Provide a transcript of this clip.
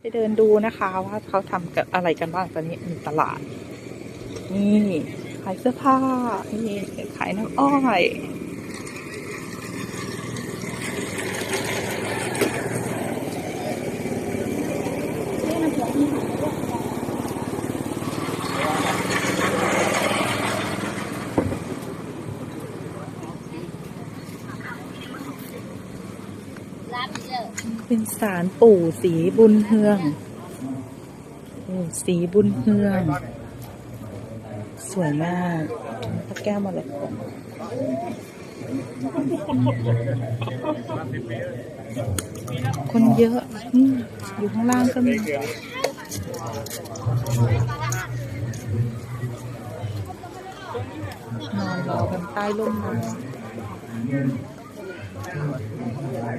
ไปเดินดูนะคะว่าเขาทำกับอะไรกันบ้างตอนนี้มีตลาด นี่ ขายเสื้อผ้านี่ขายน้ำอ้อย เป็นสารปู่สีบุญเฮืองปู่สีบุญเฮือง สวยมากพระแก้วมาเลยคนเยอะอืมอยู่ข้างล่างก็มีนอนรอกันใต้ร่มไม้